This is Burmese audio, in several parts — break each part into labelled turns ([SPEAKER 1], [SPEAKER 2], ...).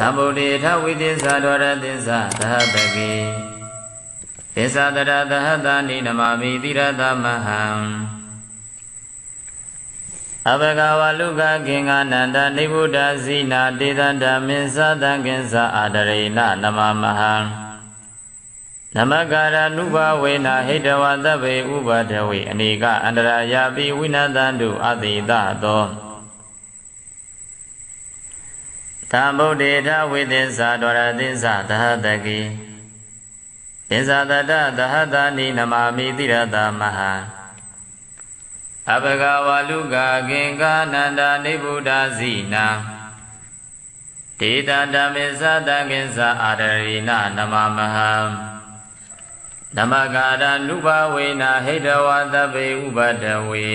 [SPEAKER 1] သမ္ဗုဒ္ဓေထဝိသစ္စာဒဝရသစ္စာသဟတကေသစ္စာတရသဟတာနိနမမိတိရသမဟံအဘဂဝလုကကေငါနန္ဒနိဗ္ဗုဒ္ဓဇိနာတေသန္တမင်းသတံကင်္စအာဒရေနနမမဟံနမကာရနုဘဝေနဟိတဝသဗ္ဗေဥပဒဝေအနိကအန္တရာယာပိဝိနတံတုအတိတသော သံဗုဒ္ဓေထဝိသစ္စာဒဝရသစ္စာသဟတကိသစ္စာတတသဟတာနိနမမိတိရတမဟံအဘဂဝလုကကေငါနန္ဒနိဗ္ဗုဒ္ဓဇိနာဒေတတမေသတံကင်္စအာဒရိနနမမဟံဓမ္မကာရနုဘဝေနဟိတဝသဗ္ဗေဥပဒဝေ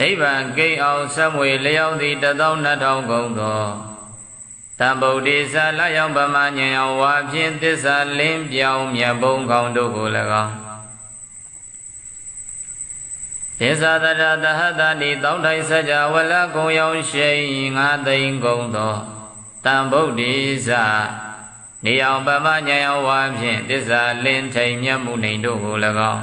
[SPEAKER 1] နိဗ္ဗာန်ကိန်းအောင်ဆက်မွေလျောက်သည့်တသောနှစ်ထောင်ကုန်သောတံဗုဒ္ဓိသလျောင်ပမဉဏ်အောင်ဝါဖြင့်သစ္စာလင်းပြောင်းမြတ်ဘုံကောင်းတို့ကို၎င်းသစ္စာတရတဟတတိတောင်းထိုင်စကြဝလကုံရောင်ရှိန်ငါသိမ့်ကုန်သောတံဗုဒ္ဓိသနေအောင်ပမဉဏ်အောင်ဝါဖြင့်သစ္စာလင်းထိန်မြတ်မှုနေတို့ကို၎င်း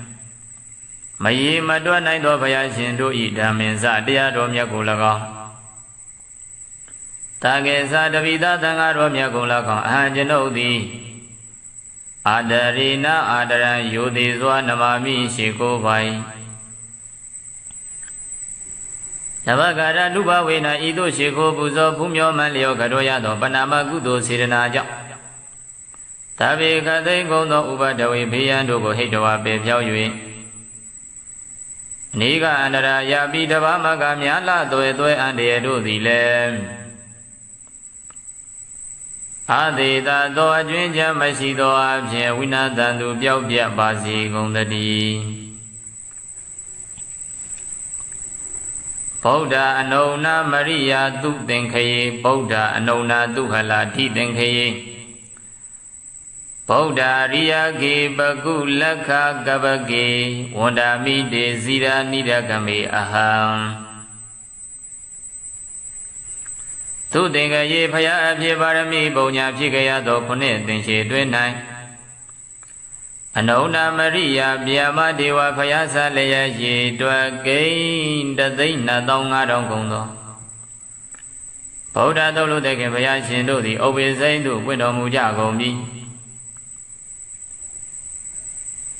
[SPEAKER 1] မယီမတွက်နိုင်သောဘုရားရှင်တို့ဤဓမ္မင်္စတရားတော်မြတ်ကို၎င်းတာကေသတပိသသံဃာတော်မြတ်ကို၎င်းအဟံကျွန်ုပ်သည်အာဒရိနအာဒရံယောတိစွာနမမိရှိကိုပိုင်နဘဂရနုဘဝေနဤသို့ရှိခိုးပူဇော်ဖူးမြော်မှန်လျောကတော်ရသောပဏာမကုသိုလ်စေရနာကြောင့်တဗေကသိကုံသောဥပဒဝေဘေးရန်တို့ကိုဟိတဝါပေဖြောက်၍ နေကအန္တရာယာပိတဘာမကမြာလသွဲသွဲအန္တရာတို့သည်လည်းအာသေတသောအကျွင်းချမ်းမရှိသောအဖြစ်ဝိနာတန်သူပျောက်ပြတ်ပါစေကုန်တည်းဗုဒ္ဓအနုဏမရိယာသူသင်္ခယေဗုဒ္ဓအနုဏသူဟလာထိသင်္ခယေ ဗုဒ္ဓရိယကေပကုလက္ခကပကေဝန္ဒာမိတေဇိရာနိဒကမေအဟံသူသင်္ကရေဖရာအဖြစ်ပါရမီပုံညာဖြစ်ကြရသောခုနှစ်သင်္ချေတွင်၌အနုဏမရိယဗျာမဒေဝဖရာဆလျက်ရေတွက်ကိန်းတသိန်း2500ကုန်သောဗုဒ္ဓသုလုတေခင်ဘုရားရှင်တို့သည်ဥပ္ပေစိမ့်သို့ပွင့်တော်မူကြကုန်ပြီ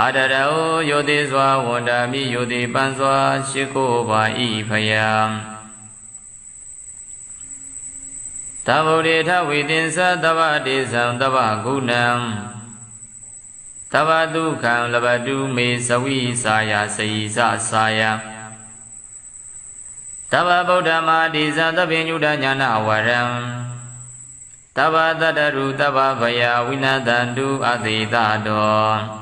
[SPEAKER 1] အာဒရဟောယောတိစွာဝန္တာမိယောတိပန်းစွာရှိခိုးပါဤဖယံသဗ္ဗုဒေထဝိတင်္စသဗ္ဗတေသံသဗ္ဗဂုဏံသဗ္ဗဒုက္ခံလဘတုမေသဝိစာယစေယစစာယတဗ္ဗဗုဒ္ဓမာတိဇာသဗ္ဗညုဒညာနာဝရံတဗ္ဗတတရုတဗ္ဗဗယဝိနတန္တုအသေတတော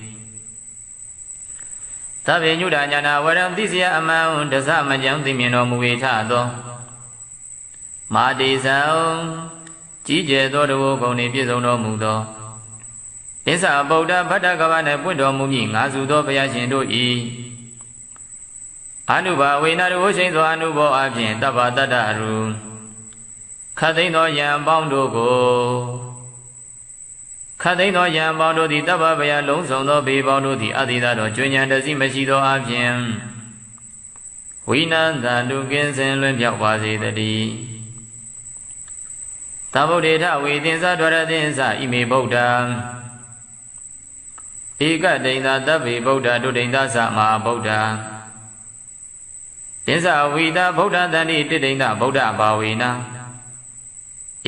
[SPEAKER 1] သဗ္ဗညုဒညာနာဝရံသိစယအမှန်တစမကြောင့်သိမြင်တော်မူ၏ထသောမာတိဇံကြီးကျယ်သောတဘောဂုံနှင့်ပြည့်စုံတော်မူသောသစ္စာဗုဒ္ဓဗတ္တကဗနှင့်ပွင့်တော်မူမည်ငါစုသောဘုရားရှင်တို့၏အနုဘာဝေနရဝရှိန်သောအနုဘောအပြင်တပ္ပတတ္တရူခတ်သိမ်းသောယံပေါင်းတို့ကို ခတ်သိမ်းသောယံပေါင်းတို့သည်တပ္ပဗယလုံးစုံသောဘေပေါင်းတို့သည်အတိသာတော်ကျွဉ္ဉံတစီမရှိသောအပြင်ဝိနန္တတုကင်းစင်လွင်ပြောက်ပါစေတည်းသဗ္ဗုဒ္ဓေထဝေသင်္သဒွရသင်္သဣမေဗုဒ္ဓံဧကဒိန်သာတဗ္ဗေဗုဒ္ဓဒုဒိန်သာသမဟာဗုဒ္ဓသစ္စာဝိတာဗုဒ္ဓတန်တိတိဒိန်သာဗုဒ္ဓဘာဝေန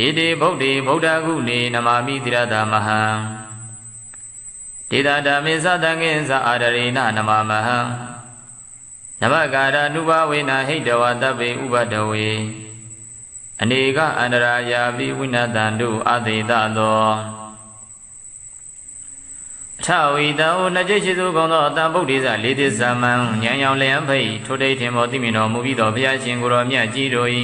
[SPEAKER 1] ဧတေဗုဒ္ဓေဗုဒ္ဓကုနေနမာမိတိရတာမဟံဒေတာဓမ္မေသတံငိသအာရရေနနမမဟံနမကာရနုဘဝေနဟိတဝတဗ္ဗေဥပဒဝေအနေကအန္တရာယာပိဝိနတံတို့အသေတသောထဝီတောနှစ်ကျိရှိသူကောင်းသောတန်ဗုဒ္ဓိဇလေးသစ္စာမံဉာဏ်ရောင်လျံဖိတ်ထိုတိတ်ထင်မောသိမြင်တော်မူပြီးသောဘုရားရှင်ကိုယ်တော်မြတ်ကြီးတို့၏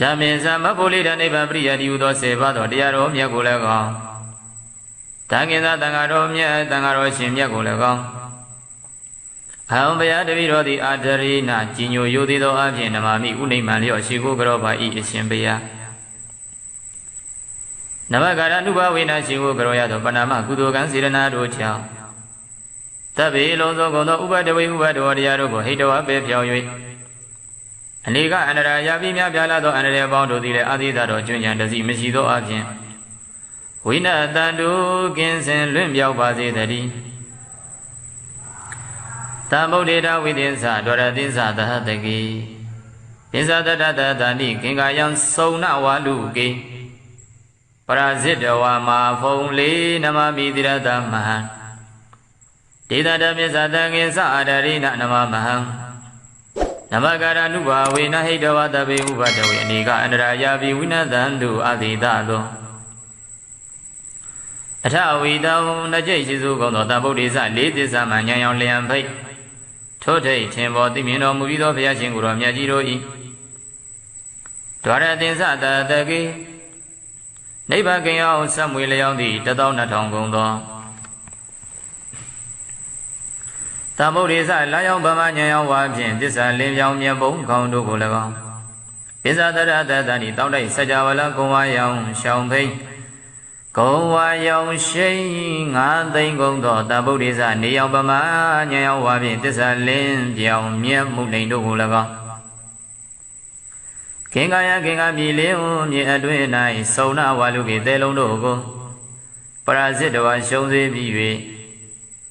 [SPEAKER 1] ဓမ္မင်သမဖို့လေးတနိဗ္ဗာန်ပရိယတိဟုသောဆေပါသောတရားတော်မြတ်ကိုလည်းကောင်းတန်ခင်္စတန်ဃာတော်မြတ်တန်ဃာတော်ရှင်မြတ်ကိုလည်းကောင်းအဟံဘုရားတပည့်တော်သည်အာဒရိနာကြီးညိုယိုသေးသောအဖြစ်နမမိဥနိမံလျော့ရှိကိုကြောပါဤအရှင်ဘုရားနမကာရနုဘဝေနရှိကိုကရောရသောပဏာမကုသိုလ်ကံစေရနာတို့ကြောင့်တဗ္ဗေလုံးစုံကုန်သောဥပဒဝေဥပဒဝတရားတို့ကိုဟိတဝပေဖြောင်း၍ အနေကအန္တရာယာပိများပြားလာသောအန္တရာယ်ပေါင်းတို့သည်လည်းအာသီသတော်ကျွဉ္ဉံတစီမရှိသောအပြင်ဝိနတန်တုကင်းစင်လွင့်ပြောက်ပါစေတည်းတံဗုဒ္ဓေတဝိသင်္သဒွရသင်္သသဟတကေသစ္စာတတတတဏိကင်္ကာယံစုံနဝါလူကေပရာဇိတဝါမာဖုံလေးနမမိတိရတမဟံဒေသတမေဇာတငေသအာဒရိနနမမဟံ နမကာရနုဘာဝေနဟိတဝတဘေဥပတဝေအနေကအန္တရာယာပိဝိနသန္တုအတိတသောအထဝီတောနှစ်ကျိတ်ရှိစုကုန်သောတဗုဒ္ဓေသလေးသစ္စာမှဉာဏ်ရောင်လျံဖိတ်ထို့ထိတ်ထင်ပေါ်သိမြင်တော်မူပြီးသောဘုရားရှင်ကိုယ်တော်မြတ်ကြီးတို့၏ဒွါရသင်္သတတကေနိဗ္ဗာန်ကင်အောင်ဆက်မွေလျောင်းသည့်တသောနှစ်ထောင်ကုန်သော သမုဒ္ဒေသလာရောက်ဗမညံရောက်ဝါဖြင့်သစ္စာလင်းပြောင်းမြတ်ဘုံခေါင်းတို့ကို၎င်းပိဇာတရတတဏိတောင်းတိုက်စကြဝဠာကုံဝါရောင်ရှောင်းဖိတ်ကုံဝါရောင်ရှိန်ငါးသိန်းကုန်သောတဗုဒ္ဒေသနေရောက်ဗမညံရောက်ဝါဖြင့်သစ္စာလင်းပြောင်းမြတ်မှုနှိမ်တို့ကို၎င်းခင်္ကာယခင်္ကာမြေလင်းမြေအတွင်း၌စုံနာဝါလူကေတဲလုံးတို့ကိုပရာဇစ်တဝါရှုံးစေပြီး၍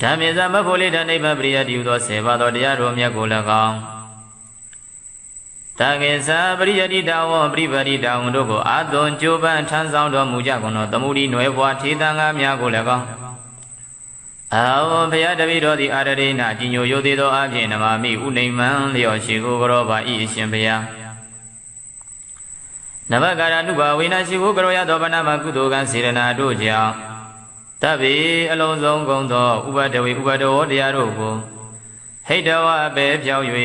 [SPEAKER 1] ဓမ္မေသမဖို့လေတံနိဗ္ဗာန်ပရိယတိဟုသောဆေပါတော်တရားတော်မြတ်ကိုလည်းကောင်းတကေသပရိယတိတဝပရိပရိတဝတို့ကိုအာသွန်ကြိုးပမ်းထမ်းဆောင်တော်မူကြကုန်သောသမုဒိနွယ်ဘွားထေသံဃာများကိုလည်းကောင်းအာဝဘုရားတပည့်တော်သည်အာရရိနာကြီးညိုရိုသေးသောအဖြစ်နမမိဥနိမ္မံလျော်ရှိကိုကြောပါဤအရှင်ဘုရားနဘကာရနုဘဝိနာရှိကိုကြောရသောဗနာမကုသိုလ်ကံစေရနာတို့ကြောင့် တဗ္ဗေအလုံးစုံကုန်သောဥပဒဝေဥပဒဝတရားတို့ကိုဟိတဝအပေဖြောင်း၍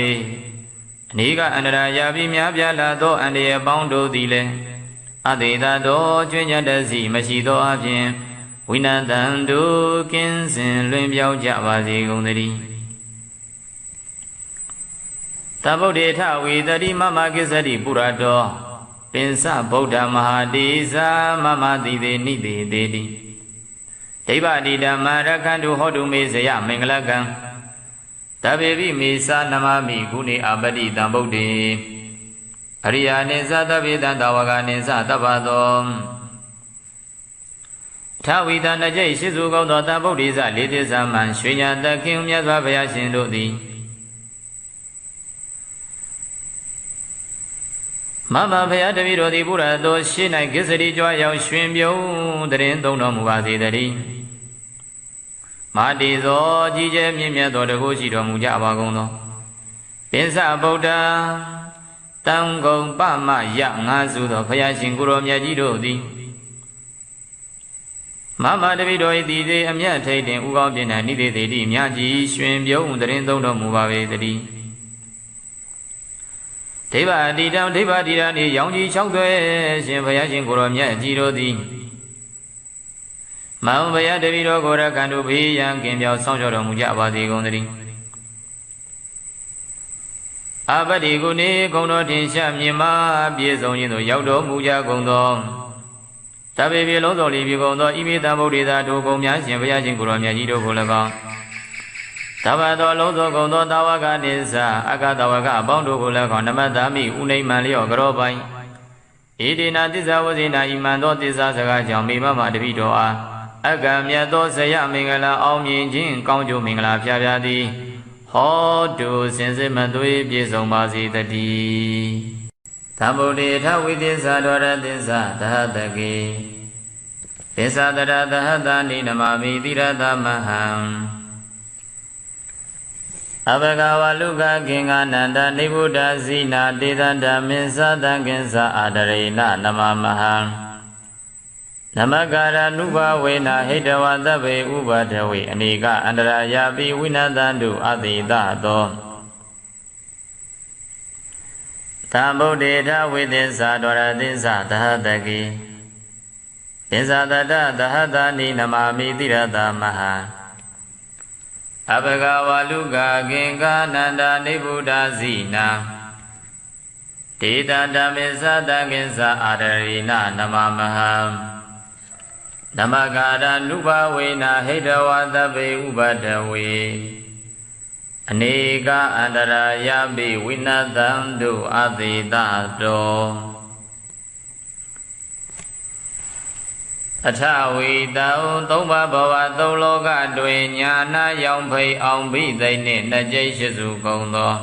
[SPEAKER 1] အနိကအန္တရာယာပြီးများပြားလာသောအန္တရာယ်ပေါင်းတို့သည်လည်းအတေသာသောကျွင်းကြတစီမရှိသောအပြင်ဝိနတံတို့ကင်းစင်လွင်ပြောင်းကြပါစေကုန်သတည်းတဗုဒ္ဓေထဝေတတိမမကိစ္စတိပုရတောပင်စဗုဒ္ဓမဟာတိဇာမမတိတေနိတေတေတိ ဒိဗ္ဗတိဓမ္မရခန္တုဟောတုမေဇယမင်္ဂလကံတဗေပိမေသာနမမိကုဏေအပတိတံဗုဒ္ဓေအရိယာနိသသဗ္ဗေတံတဝကနိသတပ္ပသောထဝီတနကြိတ်ရှိစုကောင်းသောတဗုဒ္ဓိဇလေးသစ္စာမှန်ရွှေညာတခင်မြတ်စွာဘုရားရှင်တို့သည် မမဘုရားတပည့်တော်သည်ဘုရားတော်ရှင်း၌ကိစ္စရီကြွားရောက်ရွှင်ပြုံးတရင်သုံးတော်မူပါစေတည်းမာတိသောကြီးကျယ်မြင့်မြတ်သောတကုရှိတော်မူကြပါကုန်သောပင်စဗုဒ္ဓတံကုံပမယငါစုသောဘုရားရှင်ကိုရောမြတ်ကြီးတို့သည်မမတပိတော်ဤသည်သေးအမြတ်ထိတ်တင်ဥကောင်းပြင်း၌နိသေတိတိမြတ်ကြီးရွှင်ပြုံးတရင်သုံးတော်မူပါပေတည်း ဒိဗ္ဗတိတံဒိဗ္ဗတိရနေရောင်ကြီး၆သွဲရှင်ဘုရားရှင်ကိုရောမြတ်ကြီးတို့သည်မောင်ဘုရားတပိတော်ကိုရကံတို့ဘေးရန်ကင်ပြောင်းဆောင်ကြောတော်မူကြပါစေကုန်သတည်းအပတိကုနေဂုံတော်ထင်ရှားမြင်မာပြည့်စုံခြင်းသို့ရောက်တော်မူကြကုန်သောတပေပြေလုံးစုံလီပြေကုန်သောဣမိတံဗုဒ္ဓေသာတို့ကုံများရှင်ဘုရားရှင်ကိုရောမြတ်ကြီးတို့ကို၎င်း တဘသောလုံးစုံကုန်သောတာဝကနိစ္စအကတဝကအပေါင်းတို့ကို၎င်းနမတ္တမိဥနိမံလျော့ကြောပိုင်ဣတိနာတစ္ဆဝဇိနာဣမံသောတစ္ဆစကားကြောင့်မိမမတပိတော်အားအကမြတ်သောဇယမင်္ဂလာအောင်မြင်ခြင်းကောင်းကျိုးမင်္ဂလာဖျားဖျားသည်ဟောတုစင်စစ်မသွေးပြည့်စုံပါစေတည်းသမုဒိထဝိသစ္စာဒဝရသစ္စာသဟတကေသစ္စာတရသဟတနိနမမိတိရသမဟံ အဘဂဝလုကခင်္ဂနန္ဒနိဗ္ဗုဒ္ဓဇိနာတေသန္တမင်းသတံကင်္စအာဒရေနနမမဟံနမကာရနုဘဝေနဟိတဝသဗ္ဗေဥပဒဝေအနိကအန္တရာယာပိဝိနတံတုအတိတသောသမုဒ္ဒေထဝိသစ္စာဒရသစ္စာသဟတကိသစ္စာတတသဟတနိနမမိတိရတမဟာ အဘဂဝါလူကကင်္ကာနန္ဒာနိဗ္ဗုဒ္ဓဇိနာဒေတာဓမ္မေသတကိစ္စအာရရိနနမမဟံနမကာရနုဘဝေနဟိတဝသဗ္ဗေဥပဒဝေအနေကအန္တရာယပိဝိနသံတုအတိတတော အထဝီတောသုံးပါးဘဝသုံးလောကတွင်ညာနာရောင်ဖိတ်အောင်ဘိသိနှင့်နှစ်ကျိတ်ရှိစုကုန်သော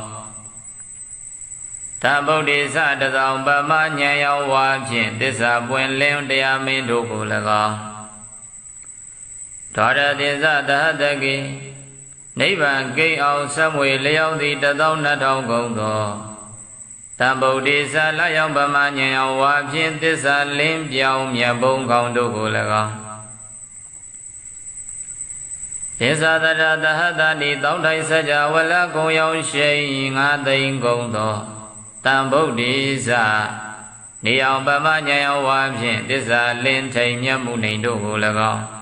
[SPEAKER 1] သဗုဒ္ဓိသတသောပမဉဏ်ရောင်ဝါဖြင့်တစ္ဆာပွင့်လင်းတရားမင်းတို့ကို၎င်းဒေါရတိသသဟတကိနိဗ္ဗာန်ဂိတ်အောင်ဆက်မွေလျောက်သည့်တသောနှစ်ထောင်ကုန်သော တံဗုဒ္ဓိသလျောင်ပမဉဏ်အောင်ဝါဖြင့်သစ္စာလင်းပြောင်းမြတ်ဘုံကောင်းတို့ကို၎င်းသစ္စာတရသဟတတိတောင်းထိုင်စကြဝလကုံရောင်ရှိငါသိမ့်ကုန်သောတံဗုဒ္ဓိသနေအောင်ပမဉဏ်အောင်ဝါဖြင့်သစ္စာလင်းထိန်မြတ်မှုနေတို့ကို၎င်း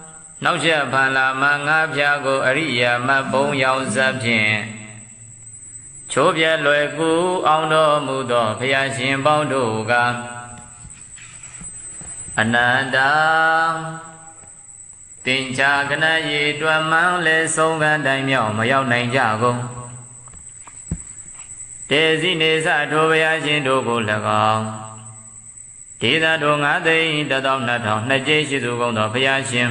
[SPEAKER 1] နောက်ချက်ဖန်လာမငါးဖြာကိုအရိယာမဘုံရောင်စပ်ဖြင့်ချိုးပြဲလွယ်ကူအောင်တော်မူသောဘုရားရှင်ပေါင်းတို့ကအနန္တတင်ချာကနရေတွမ်းမှန်းလဲဆုံးကတိုင်းမြောက်မရောက်နိုင်ကြကုန်တေစီနေစထိုဘုရားရှင်တို့ကို၎င်းဒေသတို့ငါသိန်းတသောနှစ်ထောင်နှစ်ကျိရှိစုကုန်သောဘုရားရှင်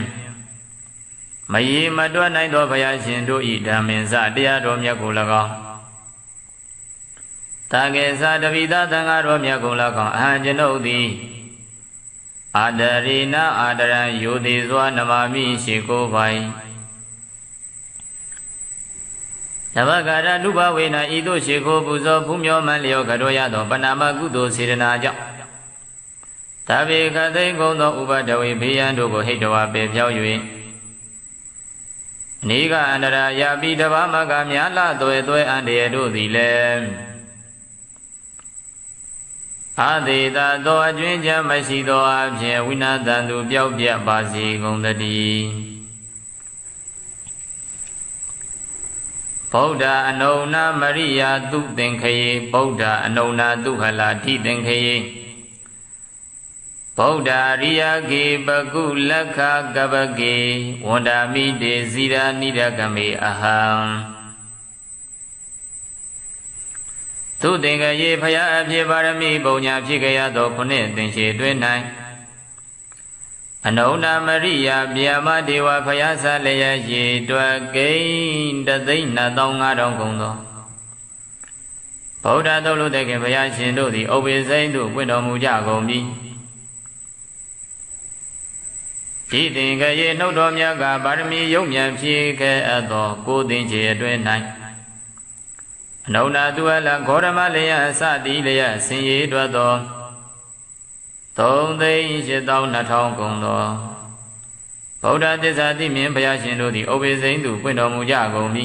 [SPEAKER 1] မယီမတွက်နိုင်သောဘုရားရှင်တို့ဤဓမ္မင်္စတရားတော်မြတ်ကို၎င်းတာကေသတပိသသံဃာတော်မြတ်ကို၎င်းအဟံကျွန်ုပ်သည်အာဒရိနအာဒရံယောတိစွာနမမိရှိကိုပိုင်နဘဂရနုဘဝေနဤသို့ရှိခိုးပူဇော်ဖူးမြော်မှန်လျောကတော်ရသောပဏာမကုသိုလ်စေတနာကြောင့်တဗေခသိကုံသောဥပဒဝေဘေးရန်တို့ကိုဟိတဝါပေဖြောက်၍ နေကအန္တရာယာပိတဘာမကမြာလသွဲသွဲအန္တရာတို့သည်လည်းအာသေတာသောအကျွင်းချမ်းမရှိသောအဖြစ်ဝိနာတန်သူပျောက်ပြတ်ပါစေကုန်တည်းဗုဒ္ဓအနုဏမရိယာသူသင်္ခယေဗုဒ္ဓအနုဏသူဟလာတိသင်္ခယေ ဗုဒ္ဓရိယကေပကုလက္ခကပကေဝန္တာမိတေဇိရာနိရကမေအဟံသူသင်္ကရေဖရာအဖြစ်ပါရမီပုံညာဖြစ်ကြရသောခုနှစ်သင်္ချေတွင်၌အနုဏမရိယဗျာမဒေဝဖရာဆလျက်ရေတွက်ကိန်းတသိန်း2500ကုန်သောဗုဒ္ဓသုလုတေခင်ဘုရားရှင်တို့သည်ဥပ္ပေစိမ့်သို့ပွင့်တော်မူကြကုန်ပြီ ဤသင်္ကရေနှုတ်တော်မြတ်ကပါရမီယုံမြန်ဖြည့်ခဲ့အပ်သောကိုသင်္ချေအတွင်း၌အနုနာသူအလဂေါရမလျအစတိလျဆင်ရည်တွက်သောသုံးသိန်း၈တောင်း2000ကုန်သောဗုဒ္ဓသစ္စာတိမြင်ဘုရားရှင်တို့သည်ဥပ္ပေစိန်သူပွင့်တော်မူကြကုန်ပြီ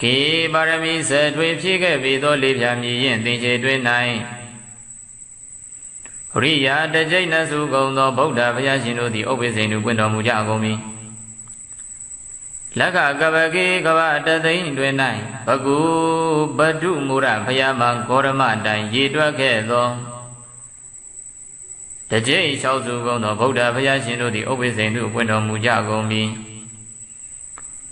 [SPEAKER 1] ခေပါရမီဆယ်ထွေဖြည့်ခဲ့ပြီးသောလေးဖြာမြည်ရင်သင်္ချေတွင်၌ ရိယာတကြိတ်နစုကုန်သောဗုဒ္ဓဘုရားရှင်တို့သည်ဥပ္ပေစိန်သူပွင့်တော်မူကြကုန်ပြီလက္ခကပကေကဗတသိန်းတွင်၌ဘဂုပတုမူရဘုရားမဂေါရမတိုင်ရည်တွက်ခဲ့သောတကြိတ်၆စုကုန်သောဗုဒ္ဓဘုရားရှင်တို့သည်ဥပ္ပေစိန်သူပွင့်တော်မူကြကုန်ပြီ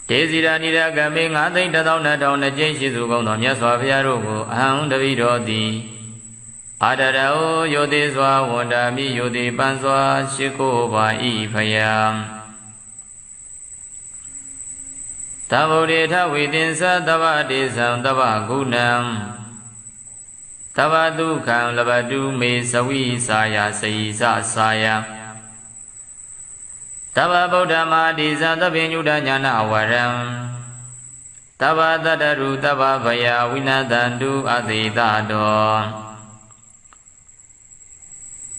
[SPEAKER 1] ဒေဇိရာနိရကမေငါသိန်းတသောနှစ်ထောင်နှစ်ကျင်းရှိစုကုန်သောမြတ်စွာဘုရားတို့ကိုအဟံတပိတော်သည် အာဒရောယောတိစွာဝန္တာမိယောတိပန်းစွာရှိခိုးပါဤဖယံသဗ္ဗုဒ္ဓေထဝေတင်္စသဗ္ဗတေသံသဗ္ဗဂုဏံသဗ္ဗဒုက္ခံလဘတုမေသဝိစာယစေယစစာယတဗ္ဗဗုဒ္ဓမာတိဇာသဗ္ဗညုဒညာနာဝရံတဗ္ဗတတ္တရုတဗ္ဗဗယဝိနတန္တုအသေတတော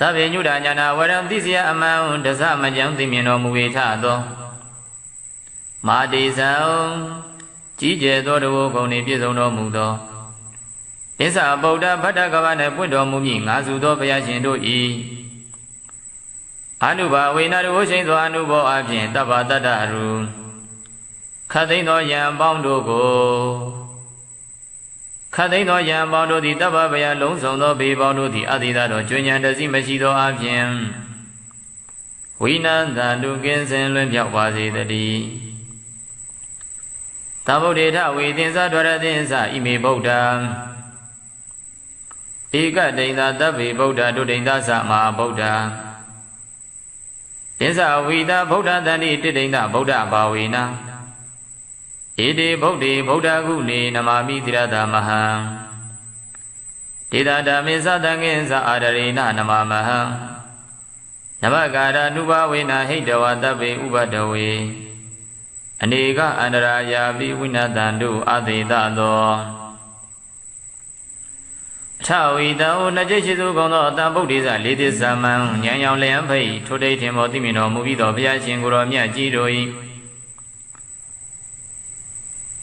[SPEAKER 1] သဗ္ဗညုဒညာနာဝရံသိစယအမှန်တဇမကြံသိမြင်တော်မူဝေထသောမာတိဇံကြီးကျယ်သောတဝဂုံနှင့်ပြည့်စုံတော်မူသောဣစ္ဆာဗုဒ္ဓဗတ္တကဗနှင့်ပွင့်တော်မူမည်ငါစုသောဘုရားရှင်တို့၏အနုဘာဝေနတဝရှိန်သောအနုဘောအပြင်တဗ္ဗတတ္တရူခတ်သိမ်းသောယံပေါင်းတို့ကို ခတ်သိမ်းသောယံပေါင်းတို့သည်တဗ္ဗဗယလုံးစုံသောဘေပေါင်းတို့သည်အတိသာတော်ကျွဉ္ဉံတစီမရှိသောအပြင်ဝိနန္တတုကင်းစင်လွင်ပြောက်ပါစေတည်းသဗ္ဗုဒ္ဓေထဝေသင်္ဇဒွရသင်္ဇဣမေဗုဒ္ဓံဧကဒိဋ္ဌသဗ္ဗေဗုဒ္ဓဒုဒိဋ္ဌသမဟာဗုဒ္ဓသင်္ဇဝိတာဗုဒ္ဓတန်တိတိဒိဋ္ဌဗုဒ္ဓဘာဝေနာ ဣတိဗုဒ္ဓေဗုဒ္ဓကုနေနမာမိတိရတမဟံဒေတာဓမ္မေသတံငင်္ဇအာရရေနနမမဟံနမကာရနုဘဝေနဟိတဝတဗ္ဗေဥပဒဝေအနေကအန္တရာယာပိဝိနတံတို့အသေတသောထဝီတောနကြိရှိသူကောင်းသောတန်ဗုဒ္ဓေဇလေးသစ္စာမံဉာဏ်ရောင်လျံဖိတ်ထိုတိတ်ထင်ပေါ်သိမြင်တော်မူပြီးသောဘုရားရှင်ကိုယ်တော်မြတ်ကြီးတို့၏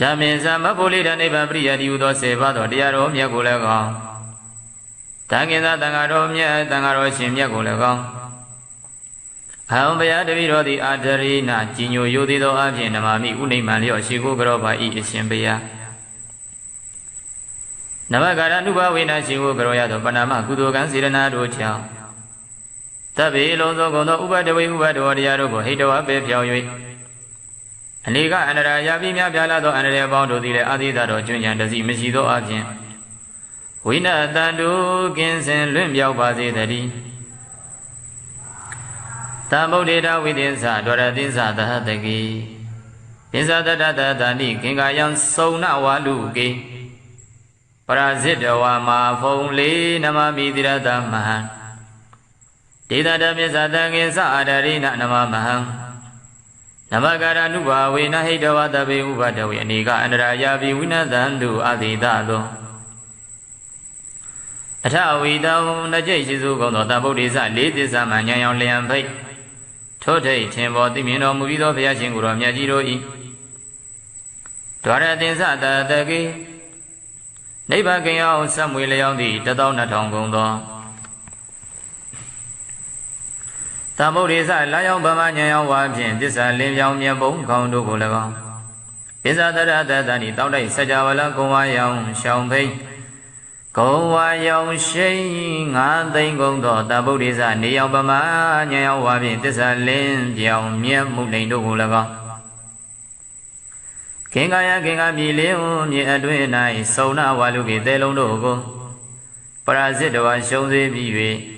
[SPEAKER 1] ဓမ္မင်သမဖို့လေးတနိဗ္ဗာန်ပရိယတိဟုသောဆေပါသောတရားတော်မြတ်ကိုလည်းကောင်းတန်ခင်္စတန်ဃာတော်မြတ်တန်ဃာတော်ရှင်မြတ်ကိုလည်းကောင်းအဟံဘုရားတပည့်တော်သည်အာဒရိနာကြီးညိုယိုသေးသောအဖြစ်နမမိဥနိမံလျော့ရှိကိုကြောပါဤအရှင်ဘုရားနမကာရနုဘဝေနရှိဝကရောရသောပဏာမကုသိုလ်ကံစေရနာတို့ကြောင့်တဗ္ဗေလုံးသောကုံသောဥပဒဝေဥပဒဝတရားတို့ကိုဟိတဝပေဖြောင်း၍ အနေကအန္တရာယာပိများပြားလာသောအန္တရာယ်ပေါင်းတို့သည်လည်းအာသီသတော်ကျွဉ္ဉံတစီမရှိသောအပြင်ဝိနတန်တုကင်းစင်လွင့်ပြောက်ပါစေတည်းတံဗုဒ္ဓေတဝိသင်္ဇဒွရသင်္ဇသဟတကိပင်္ဇတတတတဏိကင်္ကာယံစုံနဝါလူကေပရာဇိတဝါမာဖုံလေးနမမိတိရတမဟံဒေသတမြစ္ဆတံငင်္စအာဒရိနနမမဟံ နမကာရနုဘာဝေနဟိတဝတဘေဥပဒဝေအနေကအန္တရာယာပိဝိနသံတုအတိတသောအထဝီတောနှစ်ကျိတ်ရှိစုကုန်သောတဗုဒ္ဓေစလေးသစ္စာမှဉာဏ်ရောင်လျံဖိတ်ထို့ထိတ်ထင်ပေါ်သိမြင်တော်မူပြီးသောဘုရားရှင်ကိုယ်တော်မြတ်ကြီးတို့၏ဒွါရသင်္စတတကေနိဗ္ဗာန်ကင်အောင်ဆက်မွေလျောင်းသည့်12000ကုန်သော သမုဒ္ဒေသလာယောင်ဗမညံယောင်ဝါဖြင့်သစ္စာလင်းပြောင်မြတ်ပုံခေါင်းတို့ကို၎င်းပိဇာတရတတဏိတောက်တိုက်စကြဝဠာကုံဝါယောင်ရှောင်းဖိတ်ကုံဝါယောင်ရှိန်ငါးသိန်းကုန်သောတဗုဒ္ဒေသနေယောင်ဗမညံယောင်ဝါဖြင့်သစ္စာလင်းပြောင်မြတ်မှုန်တို့ကို၎င်းခင်္ကာယခင်္ကာမြေလေးဟုမြေအတွင်း၌စုံနာဝါလူကေတဲလုံးတို့ကိုပရာဇစ်တော်ရှုံးစေပြီး၍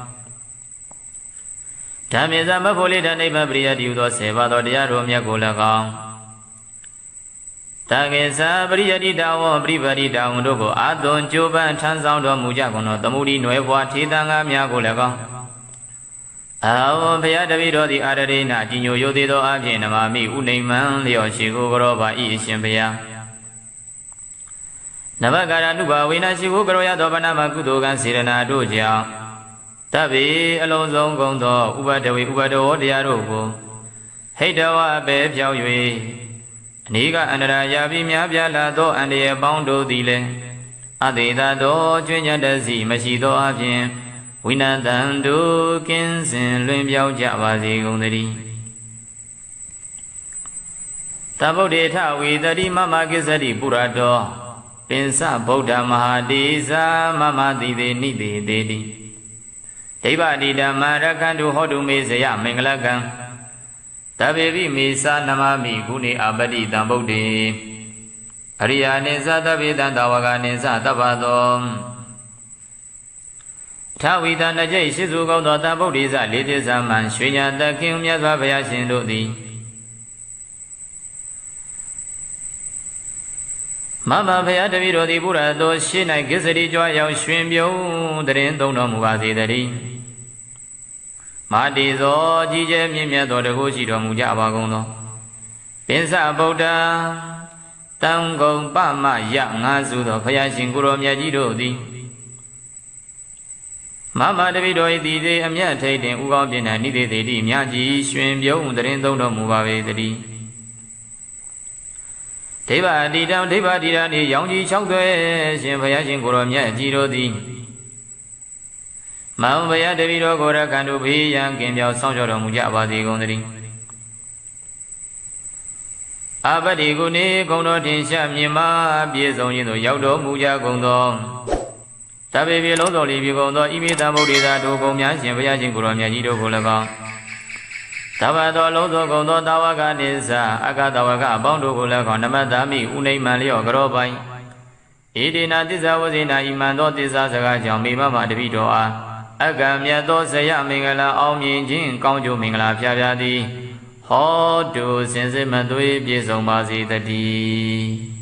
[SPEAKER 1] ဓမ္မသမဖို့လေတံနိဗ္ဗာန်ပရိယတိဟုသောဆေပါတော်တရားတော်မြတ်ကိုလည်းကောင်းတကေသပရိယတိတဝပရိပရိတဝတို့ကိုအာသွန်ကြိုးပမ်းထမ်းဆောင်တော်မူကြကုန်သောသမုဒိနွယ်ဘွားထေသံဃာများကိုလည်းကောင်းအာဝဘုရားတပည့်တော်သည်အာရရိနာကြီးညိုရိုသေးသောအဖြစ်နမမိဥနိမ့်မံလျော်ရှိကိုကြောပါဤအရှင်ဘုရားနဘကာရနုဘဝိနာရှိကိုကြောရသောဗနာမကုသိုလ်ကံစေရနာတို့ကြောင့် တဗ္ဗေအလုံးစုံကုန်သောဥပဒဝေဥပဒဝတရားတို့ကိုဟိတဝအပေဖြောက်၍အနိကအန္တရာယာပြီးများပြားလာသောအန္တရာယ်ပေါင်းတို့သည်လည်းအသေးသာသောကျွင်းညတစီမရှိသောအပြင်ဝိနတံတို့ကင်းစင်လွင်ပြောင်းကြပါစေကုန်သတည်းတဗုဒ္ဓေထဝေတတိမမကိစ္စတိပုရတောပင်စဗုဒ္ဓမဟာတိဇာမမတိတေနိတေတေတိ ဒိဗ္ဗတိဓမ္မရခန္တုဟောတုမေဇယမင်္ဂလကံတဗေပိမေသာနမမိခုနေအပတိတံဗုဒ္ဓေအရိယာနိသတဗေတံတဝကနိသတပ္ပသောထဝီတနကြိတ်ရှိစုကောင်းသောတဗုဒ္ဓိဇလေးတိဇာမံရွှေညာတခင်မြတ်စွာဘုရားရှင်တို့သည် မမဘုရားတပည့်တော်သည်ဘုရားတော်ရှင်း၌ကိစ္စရီကြွားရောက်ရွှင်ပြုံးတရင်သုံးတော်မူပါစေတည်းမာတိသောကြီးကျယ်မြင့်မြတ်သောတကုရှိတော်မူကြပါကုန်သောပင်စဗုဒ္ဓတံကုံပမယငါစုသောဘုရားရှင်ကိုရောမြတ်ကြီးတို့သည်မမတပိတော်ဤသည်သေးအမြတ်ထိတ်တင်ဥကောင်းပြင်း၌နိသေသေးတိမြကြီးရွှင်ပြုံးတရင်သုံးတော်မူပါပေတည်း ဒိဗ္ဗတိတံဒိဗ္ဗတိရနေရောင်ကြီး၆သွဲရှင်ဘုရားရှင်ကိုရောမြတ်ကြီးတို့သည်မောင်ဘုရားတပည့်တော်ကိုရကံတို့ဘေးရန်ကင်ပြောင်းဆောင်ကြောတော်မူကြပါစေကုန်သတည်းအပတိကုနေဂုံတော်ထင်ရှားမြင်မာပြည့်စုံခြင်းသို့ရောက်တော်မူကြကုန်သောတပေပြေလုံးစုံလီပြေကုန်သောဤမိတံဗုဒ္ဓေသာတို့ကုန်များရှင်ဘုရားရှင်ကိုရောမြတ်ကြီးတို့ကို၎င်း တဘာတော်လုံးစုံကုန်သောတာဝကနိစ္စအကတဝကအပေါင်းတို့ကို၎င်းနမတ္တမိဥနိမံလျော့ကြောပိုင်ဣတိနာတစ္ဆဝဇိနာဤမှန်သောတစ္ဆစကားကြောင့်မိမမတပိတော်အားအကံမြတ်သောဇယမင်္ဂလာအောင်မြင်ခြင်းကောင်းကျိုးမင်္ဂလာဖျားဖျားသည်ဟောတုစင်စစ်မသွေးပြည့်စုံပါစေတည်း